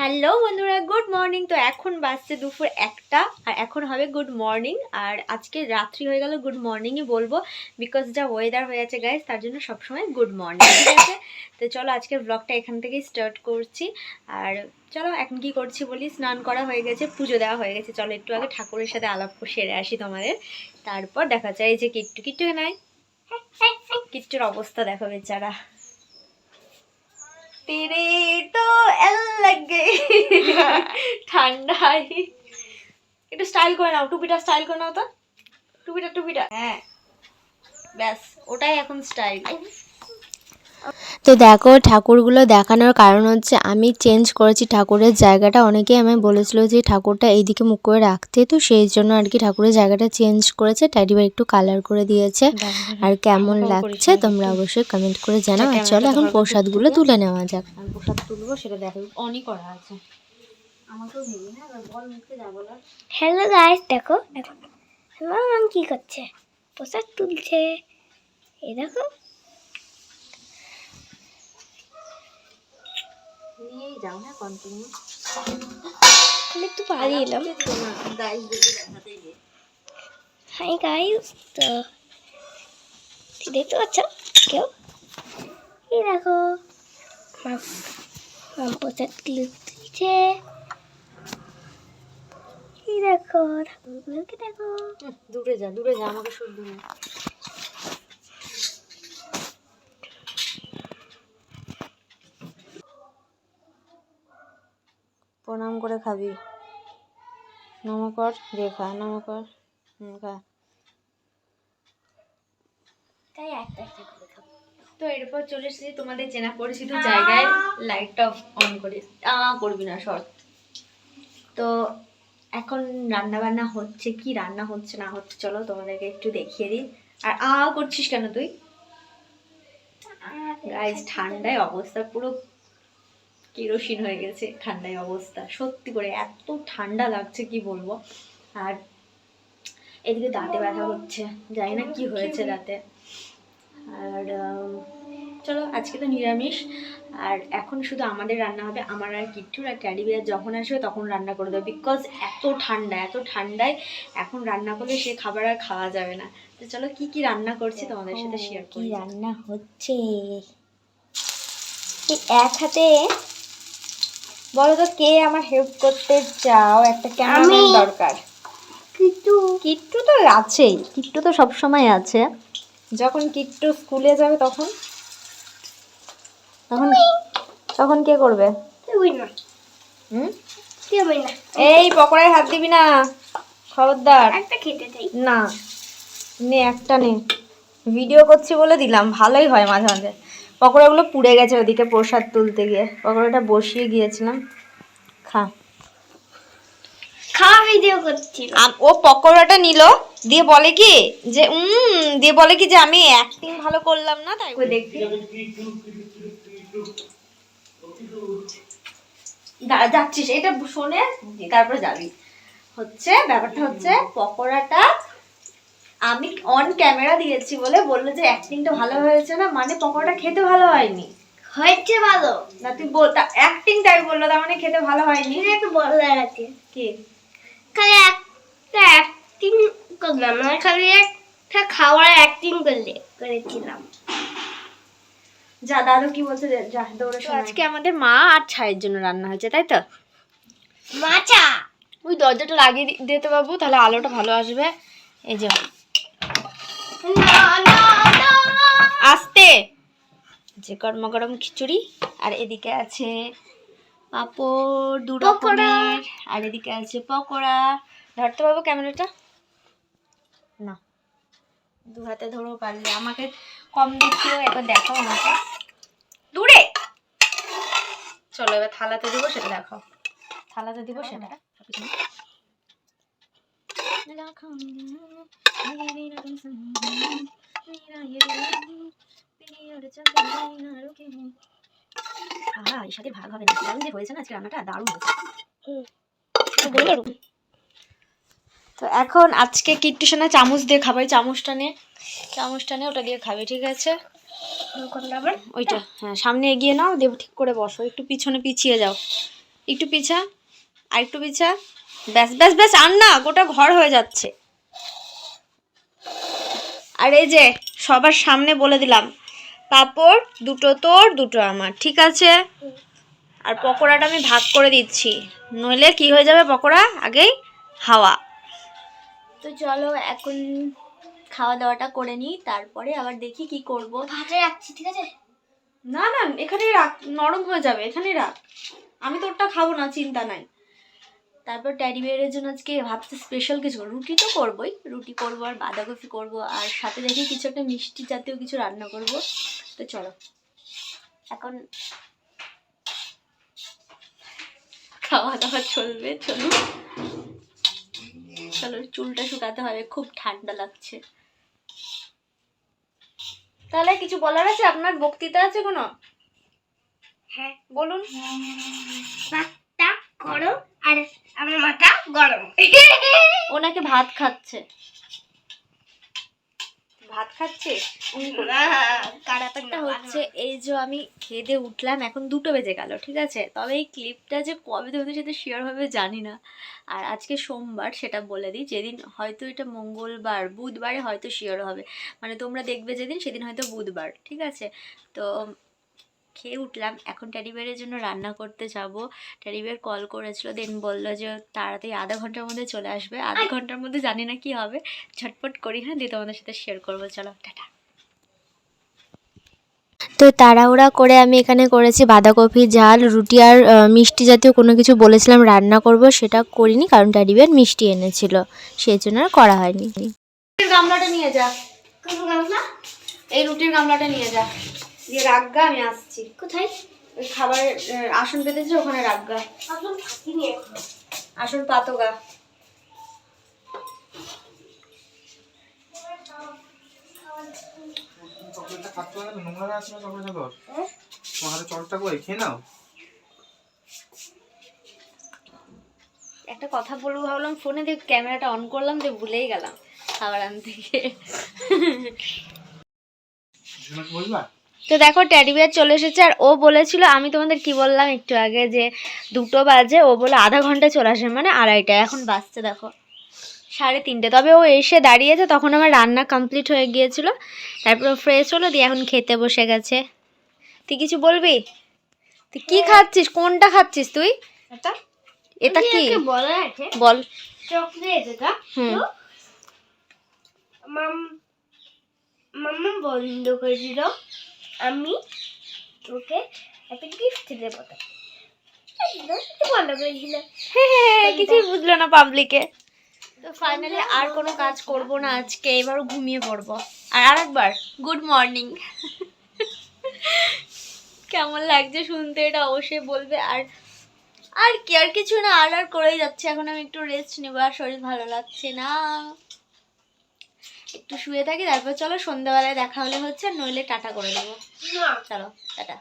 Hello বন্ধুরা, good morning. তো এখন বাজছে দুপুর একটা, আর এখন হবে গুড মর্নিং। আর আজকে রাত্রি হয়ে গেল, গুড মর্নিংই বলব বিকজ যা ওয়েদার হয়ে আছে গাইজ তার জন্য সবসময় গুড মর্নিং, ঠিক আছে? তো চলো আজকের ব্লগটা এখান থেকেই স্টার্ট করছি। আর চলো, এখন কি করছি বলি, স্নান করা হয়ে গেছে, পুজো দেওয়া হয়ে গেছে। চলো, একটু আগে ঠাকুরের সাথে আলাপ সেরে আসি তোমাদের। তারপর দেখা যায় যে কিট্টু কিট্টু নাই? কিট্টুর অবস্থা দেখো বেচারা। তেরে তো এল লাগে ঠান্ডাই একটু স্টাইল করে নাও টুপিটা স্টাইল করে নাও তো টুপিটা টুপিটা হ্যাঁ ব্যাস ওটাই এখন স্টাইল তো দেখো ঠাকুরগুলো দেখানোর কারণ হচ্ছে আমি চেঞ্জ করেছি ঠাকুরের জায়গাটা। অনেকেই আমায় বলেছিল যে ঠাকুরটা এইদিকে মুখ করে রাখতে। তো সেই জন্য আর কি ঠাকুরের জায়গাটা চেঞ্জ করেছে। ট্যাডিবার একটু কালার করে দিয়েছে। আর কেমন লাগছে তোমরা অবশ্যই কমেন্ট করে জানাও। আর চলো এখন প্রসাদগুলো তুলে নেওয়া যাক। প্রসাদ তুলবো সেটা দেখো অনই করা আছে। হ্যাঁ হ্যালো গাইস দেখো এখন মাম কি করছে? পোশাক তুলছে। এই দেখো নিয়েই যাও হ্যাঁ কন্টিনিউ একটু পাড়ি এলাম। হাই গাইস তো দেখতে পাচ্ছ? কেউ? এই দেখো মাম তুলে তুলছে এই দেখো ঠাকুরগুলোকে দেখো। দূরে যা দূরে যা আমাকে শুধু দূরে প্রণাম করে খাবি। নম কর দিয়ে খা নম কর হুম খা। তাই একটা একটা করে খাব। তো এরপর চলে এসেছি তোমাদের চেনা পরিচিত জায়গায় লাইটটা অন করে। আ করবি না শর্ট তো এখন রান্না বান্না হচ্ছে কি রান্না হচ্ছে না হচ্ছে চলো তোমাদেরকে একটু দেখিয়ে দিই। আর আ করছিস কেন তুই? গাইজ ঠান্ডায় অবস্থা পুরো কেরোসিন হয়ে গেছে ঠান্ডায় অবস্থা। সত্যি করে এত ঠান্ডা লাগছে কি বলব? আর এদিকে দাঁতে ব্যথা হচ্ছে জানি না কি হয়েছে দাঁতে। আর চলো আজকে তো নিরামিষ। আর এখন শুধু আমাদের রান্না হবে আমার আর কিট্টুর আর ক্যাডি বিয়ার যখন আসবে তখন রান্না করে দেবো। বিকজ এত ঠান্ডা এত ঠান্ডায় এখন রান্না করলে সে খাবার আর খাওয়া যাবে না। তো চলো কি কি রান্না করছি তোমাদের সাথে শেয়ার কি করি। রান্না হচ্ছে। এক হাতে বলো তো কে আমার হেল্প করতে চাও? একটা ক্যামেরাম্যান দরকার। কিট্টু। কিট্টু তো আছেই। কিট্টু তো সব সময় আছে। যখন কিট্টু স্কুলে যাবে তখন? তখন তখন কে করবে? হুম? এই পকোড়ায় হাত দিবি না। খবরদার। একটা খেতে চাই। না। নে একটা নে। ভিডিও করছি বলে দিলাম। ভালোই হয় মাঝে মাঝে। পকোড়াগুলো পুড়ে গেছে ওদিকে প্রসাদ তুলতে গিয়ে। পকোড়াটা বসিয়ে গিয়েছিলাম। খা। খাওয়া ভিডিও ও পকোড়াটা নিল দিয়ে বলে কি যে উম দিয়ে বলে কি যে আমি অ্যাক্টিং ভালো করলাম না তাই দেখি দাঁড়া যাচ্ছিস এটা শোনে তারপরে যাবি। হচ্ছে ব্যাপারটা হচ্ছে পকোড়াটা আমি অন ক্যামেরা দিয়েছি বলে বলল যে অ্যাক্টিংটা ভালো হয়েছে না মানে পকোড়াটা খেতে ভালো হয়নি। হয়েছে ভালো। না তুই বল অ্যাক্টিংটাই বলল তার মানে খেতে ভালো হয়নি। এটা একটু বলার আছে কি? খালি একটা অ্যাক্টিং করলাম না খালি একটা খাওয়ার অ্যাক্টিং করলে করেছিলাম। যা দাদু কি বলছে যা দৌড়ে আজকে আমাদের মা আর ছায়ের জন্য রান্না হয়েছে তাই তো? মাচা ওই দরজাটা লাগিয়ে দিতে পারব তাহলে আলোটা ভালো আসবে। এই যে আস্তে। যে গরম গরম খিচুড়ি আর এদিকে আছে পাঁপড় দু। রকমের আর এদিকে আছে পকোড়া। ধরতে পারব ক্যামেরাটা? না। দু হাতে ধরো পারলে। আমাকে কম দেখিও একবার দেখো আমাকে। দূরে! চলো এবার থালাতে দেবো সেটা দেখো থালাতে দিব সেটা। সাথে ভাগ হবে না দারুণ যে হয়েছে না আজকে রান্নাটা দারুণ হয়েছে তো এখন আজকে কিট্টু সোনা চামচ দিয়ে খাবে? চামচটা নে। চামচটা নে, ওটা দিয়ে খাবে, ঠিক আছে? ওইটা হ্যাঁ সামনে এগিয়ে নাও, দেব ঠিক করে বসো। একটু পিছনে পিছিয়ে যাও। একটু পিছা আর একটু পিছা। ব্যাস ব্যাস ব্যাস আর না গোটা ঘর হয়ে যাচ্ছে। আর এই যে সবার সামনে বলে দিলাম পাপড় দুটো তোর দুটো আমার ঠিক আছে? আর পকোড়াটা আমি ভাগ করে দিচ্ছি। নইলে কি হয়ে যাবে পকোড়া? আগেই হাওয়া। তো চলো এখন খাওয়া দাওয়াটা করে নিই তারপরে আবার দেখি কি করব। ভাতে রাখছি ঠিক আছে? না না এখানেই রাখ নরম হয়ে যাবে এখানেই রাখ। আমি তোরটা খাব না চিন্তা নাই। তারপর ট্যাডি বিয়ারের জন্য আজকে ভাবছি স্পেশাল কিছু রুটি তো করবোই। রুটি করব আর বাঁধাকপি করব আর সাথে দেখি কিছু একটা মিষ্টি জাতীয় কিছু রান্না করব। তো চলো। এখন খাওয়া দাওয়া চলবে, চলুন। চলো, চুলটা শুকাতে হবে, খুব ঠান্ডা লাগছে। তাহলে কিছু বলার আছে? আপনার বক্তৃতা আছে কোনো? হ্যাঁ বলুন। গরম আর আমার মাথা গরম। ওনাকে ভাত খাচ্ছে। ভাত খাচ্ছে? ব্যাপারটা হচ্ছে এই যে আমি খেয়ে দিয়ে উঠলাম এখন দুটো বেজে গেল ঠিক আছে? তবে এই ক্লিপটা যে কবে তোমাদের সাথে শেয়ার হবে জানি না। আর আজকে সোমবার সেটা বলে দিই যেদিন হয়তো এটা মঙ্গলবার বুধবারে হয়তো শেয়ার হবে। মানে তোমরা দেখবে যেদিন সেদিন হয়তো বুধবার ঠিক আছে? তো খেয়ে উঠলাম। এখন ট্যাডি বিয়ারের জন্য রান্না করতে যাব। ট্যাডিবিয়ার কল করেছিল দেন বলল যে তাড়াতাড়ি আধা ঘণ্টার মধ্যে চলে আসবে। আধা ঘণ্টার মধ্যে জানি না কি হবে। ঝটপট করি হ্যাঁ দিয়ে তোমাদের সাথে শেয়ার করব। চলো টাটা। তো তাড়াহুড়া করে আমি এখানে করেছি বাঁধাকপি ঝাল রুটি আর মিষ্টি জাতীয় কোনো কিছু বলেছিলাম রান্না করব সেটা করিনি কারণ ড্যাডি বিয়ার মিষ্টি এনেছিল। সেই জন্য আর করা হয়নি। গামলাটা নিয়ে যা। গামলা এই রুটির গামলাটা নিয়ে যা। দিয়ে রাখগা আমি আসছি। কোথায়? ওই খাবারের আসন পেতেছে ওখানে রাখগা আসল থাকিনি এখন। আসন পাতোগা। একটা কথা বলব ভাবলাম ফোনে দিয়ে ক্যামেরাটা অন করলাম দিয়ে ভুলেই গেলাম খাবার আনতে গিয়ে। বলবা তো দেখো ট্যাডি বিয়ার চলে এসেছে আর ও বলেছিল আমি তোমাদের কি বললাম একটু আগে যে দুটো বাজে ও বলে আধা ঘন্টায় চলে আসে মানে আড়াইটা এখন বাজছে দেখো সাড়ে তিনটে। তবে ও এসে দাঁড়িয়েছে তখন আমার রান্না কমপ্লিট হয়ে গিয়েছিল তারপর ফ্রেশ হলো দিয়ে এখন খেতে বসে গেছে। তুই কিছু বলবি? তুই কি খাচ্ছিস? কোনটা খাচ্ছিস তুই? এটা? কি? বলা বল। চকলেট এটা। হুম। মাম মাম্মা বন্ধ করেছিল আমি তোকে একটা গিফট দেবো কিছুই বুঝলো না পাবলিকে তো ফাইনালি আর কোনো কাজ করব না আজকে এবারও ঘুমিয়ে পড়ব। আর আরেকবার গুড মর্নিং কেমন লাগছে শুনতে এটা অবশ্যই বলবে। আর আর কি আর কিছু না আর আর করেই যাচ্ছে। এখন আমি একটু রেস্ট নেব আর শরীর ভালো লাগছে না। একটু শুয়ে থাকি তারপর চলো সন্ধ্যাবেলায় দেখা হলে হচ্ছে আর নইলে টাটা করে দেবো। চলো টাটা।